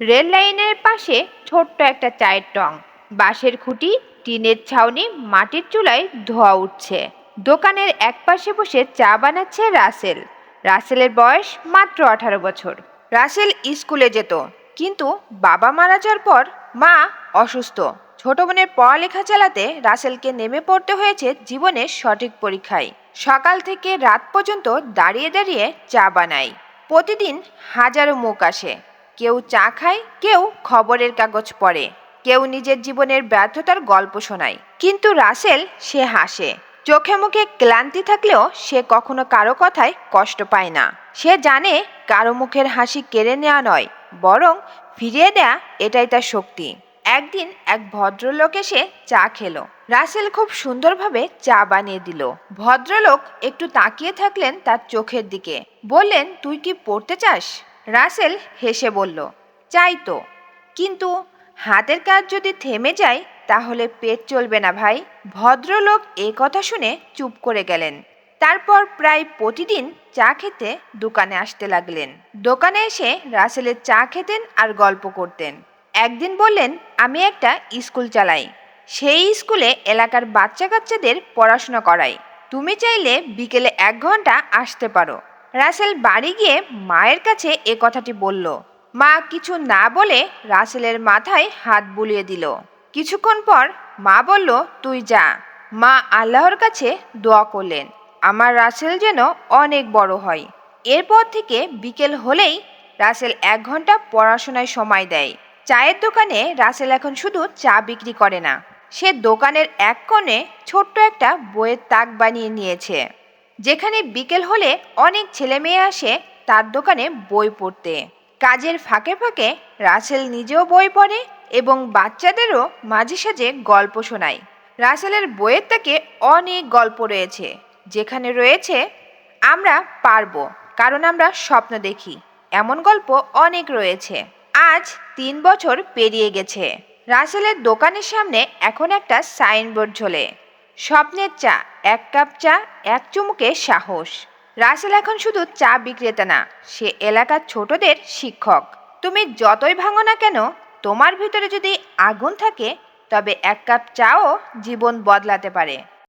Rail লাইনের পাশে ছোট্ট একটা চায়ের টং। বাঁশের খুঁটি, টিনের ছাউনি, মাটির চুলায় ধোয়া উঠছে। দোকানের এক পাশে বসে চা বানাচ্ছে রাসেল। রাসেলের বয়স মাত্র আঠারো বছর। রাসেল স্কুলে যেত, কিন্তু বাবা মারা যাওয়ার পর মা অসুস্থ। ছোট বোনের পড়ালেখা চালাতে রাসেলকে নেমে পড়তে হয়েছে জীবনের সঠিক পরীক্ষায়। সকাল থেকে রাত পর্যন্ত দাঁড়িয়ে দাঁড়িয়ে চা বানায়। প্রতিদিন হাজারো মুখ আসে। কেউ চা খায়, কেউ খবরের কাগজ পড়ে। কেউ নিজের জীবনের ব্যর্থতার গল্প শোনায়। কিন্তু রাসেল, সে হাসে। চোখে মুখে ক্লান্তি থাকলেও সে কখনো কারও কথায় কষ্ট পায় না। সে জানে কারও মুখের হাসি কেড়ে নেওয়া নয়, বরং ফিরিয়ে দেয়া এটাই তার শক্তি। একদিন এক ভদ্রলোক এসে চা খেলো। রাসেল খুব সুন্দরভাবে চা বানিয়ে দিল। ভদ্রলোক একটু তাকিয়ে থাকলেন তার চোখের দিকে। বললেন, তুই কি পড়তে চাস? রাসেল হেসে বলল, চাই তো। কিন্তু হাতের কাজ যদি থেমে যায়, তাহলে পেট চলবে না ভাই। ভদ্রলোক এ কথা শুনে চুপ করে গেলেন। তারপর প্রায় প্রতিদিন চা খেতে দোকানে আসতে লাগলেন। দোকানে এসে রাসেলের চা খেতেন আর গল্প করতেন। একদিন বললেন, আমি একটা স্কুল চালাই। সেই স্কুলে এলাকার বাচ্চা কাচ্চাদের পড়াশোনা করাই। তুমি চাইলে বিকেলে এক ঘণ্টা আসতে পারো। রাসেল বাড়ি গিয়ে মায়ের কাছে এ কথাটি বলল। মা কিছু না বলে রাসেলের মাথায় হাত বুলিয়ে দিল। কিছুক্ষণ পর মা বলল, তুই যা। মা আল্লাহর কাছে দোয়া করলেন, আমার রাসেল যেন অনেক বড় হয়। এরপর থেকে বিকেল হলেই রাসেল এক ঘণ্টা পড়াশোনায় সময় দেয়। চায়ের দোকানে রাসেল এখন শুধু চা বিক্রি করে না, সে দোকানের এক কোণে ছোট্ট একটা বইয়ের তাক বানিয়ে নিয়েছে। যেখানে বিকেল হলে অনেক ছেলে মেয়ে আসে তার দোকানে বই পড়তে। কাজের ফাঁকে ফাঁকে রাসেল নিজেও বই পড়ে এবং বাচ্চাদেরও মাঝে সাঝে গল্প শোনায়। রাসেলের বইয়ের তাকে অনেক গল্প রয়েছে, যেখানে রয়েছে, আমরা পারব, কারণ আমরা স্বপ্ন দেখি। এমন গল্প অনেক রয়েছে। আজ তিন বছর পেরিয়ে গেছে। রাসেলের দোকানের সামনে এখন একটা সাইনবোর্ড ঝোলে। স্বপ্নের চা, এক কাপ চা, এক চুমুকে সাহস। রাসেল এখন শুধু চা বিক্রেতা না, সে এলাকার ছোটদের শিক্ষক। তুমি যতই ভাঙো না কেন, তোমার ভিতরে যদি আগুন থাকে, তবে এক কাপ চাও জীবন বদলাতে পারে।